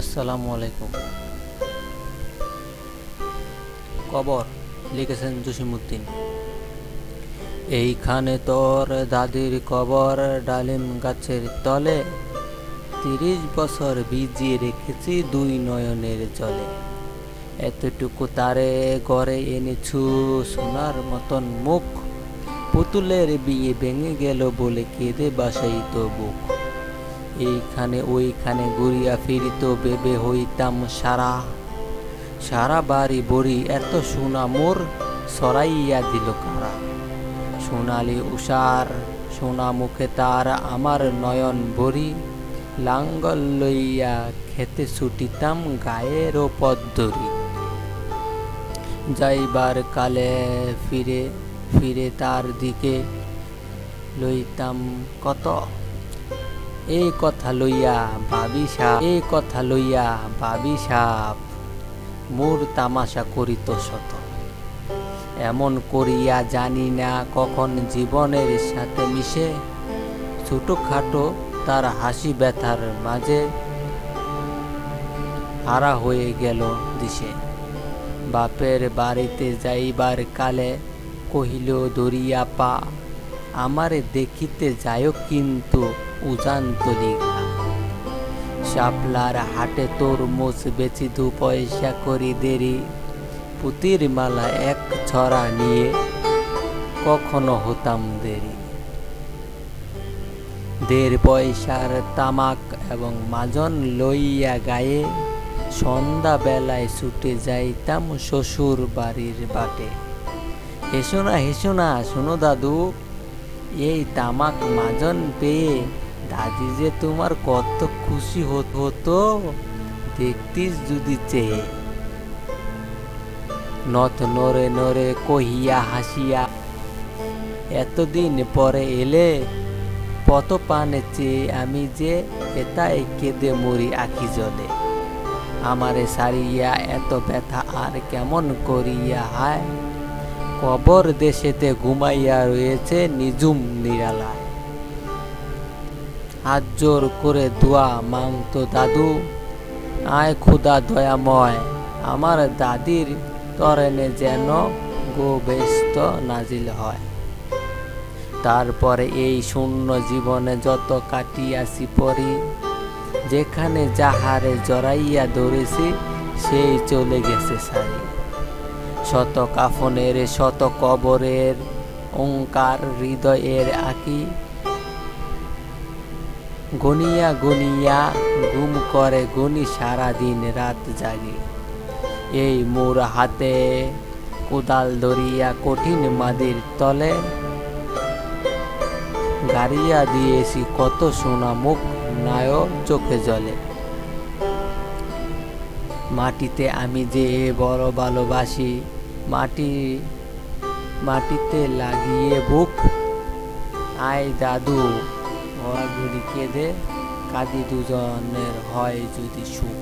আসসালামু আলাইকুম। কবর লিখেছেন জসিমুদ্দিন এইখানে তোর দাদির কবর ডালিম গাছের তলে, তিরিশ বছর ভিজিয়ে রেখেছি দুই নয়নের জলে। এতটুকু তারে গড়ে এনেছু সোনার মতন মুখ, পুতুলের বিয়ে ভেঙে গেল বলে কেঁদে বাসাই তো বুক। এইখানে ওইখানে ঘুরিয়া ফিরিত বেবে হইতাম সারা। সারা বাড়ি বড়ি এত সোনা মোর সরাইয়া দিল কারা। সোনালি উষার সোনা মুখে তার আমার নয়ন ভরি। লাঙ্গল লইয়া খেতে ছুটিতাম গায়ের পদ্মরি যাইবার কালে ফিরে ফিরে তার দিকে লইতাম কত এই কথা লইয়া ভাবি সাপ এই কথা লইয়া ভাবি সাপ। মোর তামাশা করিত শত। এমন করিয়া জানি না কখন জীবনের সাথে মিশে। ছোটখাটো তার হাসি ব্যথার মাঝে হারা হয়ে গেল দিশে। বাপের বাড়িতে যাইবার কালে কহিল দরিয়া পা। আমারে দেখিতে যায়ও কিন্তু উজান তলিগা শাপলার হাটে তরমুজ বেচি দু পয়সা করি দেরি, পুতির মালা এক ছড়া নিয়ে কখনো হতাম দেরি। দেড় পয়সার তামাক এবং মাজন লইয়া গায়ে সন্ধ্যা বেলায় ছুটে যাইতাম শ্বশুর বাড়ির বাটে। হেসো না হেসো না, শোনো দাদু এই তামাক মাজন পেয়ে দাদি যে তোমার কত খুশি হত- দেখতিস যদি চেয়ে। নত নরে নরে কহিয়া হাসিয়া, এতদিন পরে এলে পত পানে চেয়ে আমি যে এতাই কেঁদে মরি আঁকি জলে। আমারে সারিয়া এত ব্যথা আর কেমন করিয়া হায়? কবর দেশেতে ঘুমাইয়া রয়েছে নিজুম নিরালায়। হাত জোর করে দোয়া মাংতো দাদু, আয় খুদা দয়াময়, আমার দাদির তরেনে যেন গোবেস্ত নাজিল হয়। তারপরে এই শূন্য জীবনে যত কাটিয়াছি পরি, যেখানে যাহারে জড়াইয়া ধরেছি, সেই চলে গেছে সারি। শত কাফনের, শত কবরের ওঙ্কার হৃদয়ের আঁকি গনিয়া গনিয়া গুম করে গনি সারা দিন রাত জাগি। এই মোর হাতে কোদাল ধরিয়া কঠিন মাদির তলে গাড়িয়া দিয়েছি কত সোনা মুখ নায় চোখে জলে। মাটিতে আমি যে বড় ভালোবাসি মাটি মাটিতে লাগিয়ে বুক। আয় দাদু ঘোরাঘুরি কেঁদে কাঁদি দুজনের হয় যদি সুখ।